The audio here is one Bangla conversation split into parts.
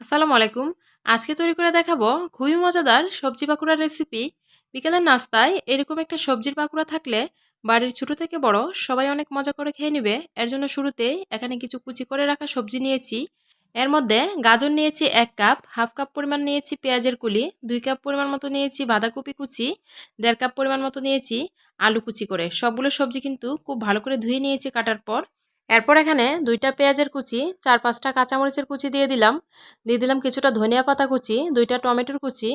আসসালামু আলাইকুম। আজকে তৈরি করে দেখাবো খুবই মজাদার সবজি পাকুড়ার রেসিপি বিকেলের নাস্তায় এরকম একটা সবজির পাকুড়া থাকলে বাড়ির ছোট থেকে বড় সবাই অনেক মজা করে খেয়ে নেবে। এর জন্য শুরুতেই এখানে কিছু কুচি করে রাখা সবজি নিয়েছি। এর মধ্যে গাজর নিয়েছি এক কাপ, হাফ কাপ পরিমাণ নিয়েছি পেঁয়াজের কুলি, দুই কাপ পরিমাণ মতো নিয়েছি বাঁধাকপি কুচি, দেড় কাপ পরিমাণ মতো নিয়েছি আলু কুচি করে। সবগুলো সবজি কিন্তু খুব ভালো করে ধুয়ে নিয়েছি কাটার পর। এরপর এখানে দুইটা পেঁয়াজের কুচি, চার পাঁচটা কাঁচামরিচের কুচি দিয়ে দিলাম। দিয়ে দিলাম কিছুটা ধনিয়া পাতা কুচি, দুইটা টমেটোর কুচি।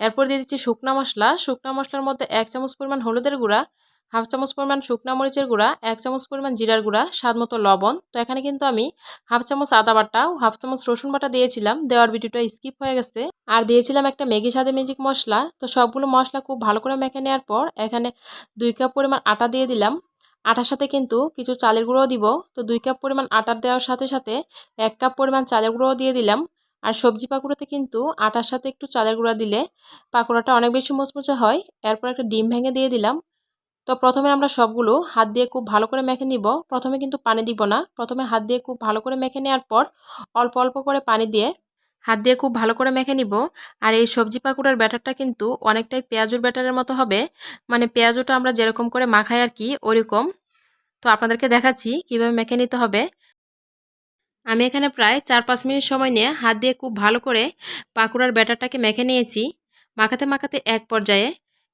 এরপর দিয়ে দিচ্ছি শুকনা মশলা। শুকনা মশলার মধ্যে এক চামচ পরিমাণ হলুদের গুঁড়া, হাফ চামচ পরিমাণ শুকনা মরিচের গুঁড়া, এক চামচ পরিমাণ জিরার গুঁড়া, স্বাদ মতো লবণ। তো এখানে কিন্তু আমি হাফ চামচ আদা বাটা ও হাফ চামচ রসুন বাটা দিয়েছিলাম। দেওয়ার ভিডিওটা স্কিপ হয়ে গেছে। আর দিয়েছিলাম একটা ম্যাগি স্বাদে ম্যাজিক মশলা। তো সবগুলো মশলা খুব ভালো করে মেখে নেওয়ার পর এখানে দুই কাপ পরিমাণ আটা দিয়ে দিলাম। আটার সাথে কিন্তু কিছু চালের গুঁড়ো দিব। তো দুই কাপ পরিমাণ আটার দেওয়ার সাথে সাথে এক কাপ পরিমাণ চালের গুঁড়ো দিয়ে দিলাম। আর সবজি পাকুড়াতে কিন্তু আটার সাথে একটু চালের গুঁড়া দিলে পাকুড়াটা অনেক বেশি মুচমুচে হয়। এরপর একটা ডিম ভেঙে দিয়ে দিলাম। তো প্রথমে আমরা সবগুলো হাত দিয়ে খুব ভালো করে মেখে নিব। প্রথমে কিন্তু পানি দিব না। প্রথমে হাত দিয়ে খুব ভালো করে মেখে নেওয়ার পর অল্প অল্প করে পানি দিয়ে হাত দিয়ে খুব ভালো করে মেখে নিব। আর এই সবজি পাকুড়ার ব্যাটারটা কিন্তু অনেকটাই পেঁয়াজুর ব্যাটারের মতো হবে। মানে পেঁয়াজুটা আমরা যেরকম করে মাখাই আর কি, ওরকম। তো আপনাদেরকে দেখাচ্ছি কীভাবে মেখে নিতে হবে। আমি এখানে প্রায় চার পাঁচ মিনিট সময় নিয়ে হাত দিয়ে খুব ভালো করে পাকুড়ার ব্যাটারটাকে মেখে নিয়েছি। মাখাতে মাখাতে এক পর্যায়ে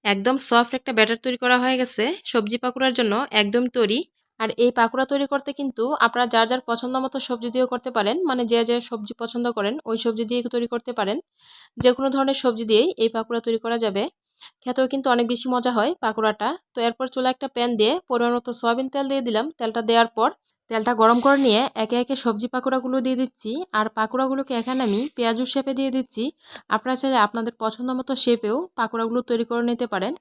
একদম সফট একটা ব্যাটার তৈরি করা হয়ে গেছে। সবজি পাকুড়ার জন্য একদম তৈরি। আর এই পাকোড়া তৈরি করতে কিন্তু আপনারা যার যার পছন্দ মতো সবজি দিয়েও করতে পারেন। মানে যে যে সবজি পছন্দ করেন, ওই সবজি দিয়ে তৈরি করতে পারেন। যে কোনো ধরনের সবজি দিয়েই এই পাকোড়া তৈরি করা যাবে। খেতেও কিন্তু অনেক বেশি মজা হয় পাকোড়াটা। তো এরপর চুলা একটা প্যান দিয়ে পরিমাণ মতো সয়াবিন তেল দিয়ে দিলাম। তেলটা দেওয়ার পর তেলটা গরম করে নিয়ে একে একে সবজি পাকোড়াগুলো দিয়ে দিচ্ছি। আর পাকোড়াগুলোকে এখানে আমি পেঁয়াজুর শেপে দিয়ে দিচ্ছি। আপনারা চাইলে আপনাদের পছন্দ মতো শেপেও পাকোড়াগুলো তৈরি করে নিতে পারেন।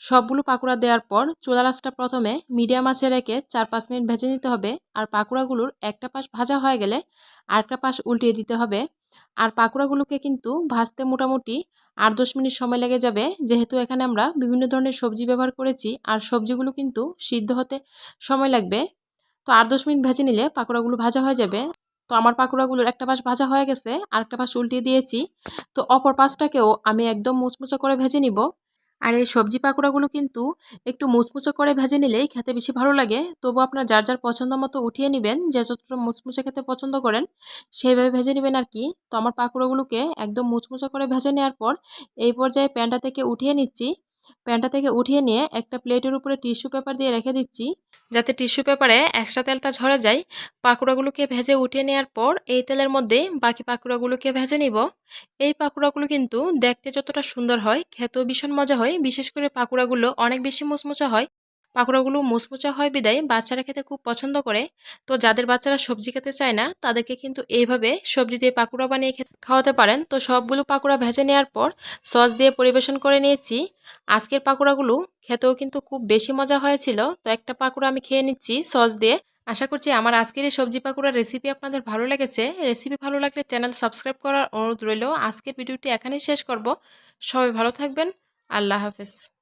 সবগুলো পাকোড়া দেওয়ার পর চুলা রাসটা প্রথমে মিডিয়াম আঁচে রেখে চার পাঁচ মিনিট ভেজে নিতে হবে। আর পাকোড়াগুলোর একটা পাশ ভাজা হয়ে গেলে আরেকটা পাশ উল্টিয়ে দিতে হবে। আর পাকোড়াগুলোকে কিন্তু ভাজতে মোটামুটি আট দশ মিনিট সময় লেগে যাবে। যেহেতু এখানে আমরা বিভিন্ন ধরনের সবজি ব্যবহার করেছি আর সবজিগুলো কিন্তু সিদ্ধ হতে সময় লাগবে। তো আট দশ মিনিট ভেজে নিলে পাকোড়াগুলো ভাজা হয়ে যাবে। তো আমার পাকোড়াগুলোর একটা পাশ ভাজা হয়ে গেছে আর একটা পাশ উল্টিয়ে দিয়েছি। তো অপর পাশটাকেও আমি একদম মুচমুচে করে ভেজে নিব। আর এই সবজি পাকোড়াগুলো কিন্তু একটু মুচমুচে করে ভেজে নিলেই খেতে বেশি ভালো লাগে। তবু আপনার যার যার পছন্দ মতো উঠিয়ে নেবেন, যে যতটা মুচমুচে খেতে পছন্দ করেন, সেইভাবে ভেজে নেবেন আর কি। তো আমার পাকোড়াগুলোকে একদম মুচমুচে করে ভেজে নেওয়ার পর এই পর্যায়ে প্যানটা থেকে উঠিয়ে নিচ্ছি। প্যানটা থেকে উঠিয়ে নিয়ে একটা প্লেটের উপরে টিস্যু পেপার দিয়ে রেখে দিচ্ছি। যাতে টিস্যু পেপারে এক্সট্রা তেলটা ঝরে যায়, পাকুড়াগুলোকে ভেজে উঠিয়ে নেওয়ার পর এই তেলের মধ্যে বাকি পাকুড়াগুলোকে ভেজে নিব। এই পাকুড়াগুলো কিন্তু দেখতে যতটা সুন্দর হয়, খেতেও ভীষণ মজা হয়। বিশেষ করে পাকুড়াগুলো অনেক বেশি মুচমুচা হয় পাকোড়াগুলো মুচমুচা হয় বিদায়, বাচ্চারা খেতে খুব পছন্দ করে। তো যাদের বাচ্চারা সবজি খেতে চায় না, তাদেরকে কিন্তু এইভাবে সবজি দিয়ে পাকোড়া বানিয়ে খাওয়াতে পারেন। তো সবগুলো পাকোড়া ভেজে নেওয়ার পর সস দিয়ে পরিবেশন করে নিয়েছি। আজকের পাকোড়াগুলো খেতেও কিন্তু খুব বেশি মজা হয়েছিল। তো একটা পাকোড়া আমি খেয়ে নিচ্ছি সস দিয়ে। আশা করছি আমার আজকের এই সবজি পাকোড়ার রেসিপি আপনাদের ভালো লেগেছে। রেসিপি ভালো লাগলে চ্যানেল সাবস্ক্রাইব করার অনুরোধ রইল। আজকের ভিডিওটি এখানেই শেষ করব। সবাই ভালো থাকবেন। আল্লাহ হাফেজ।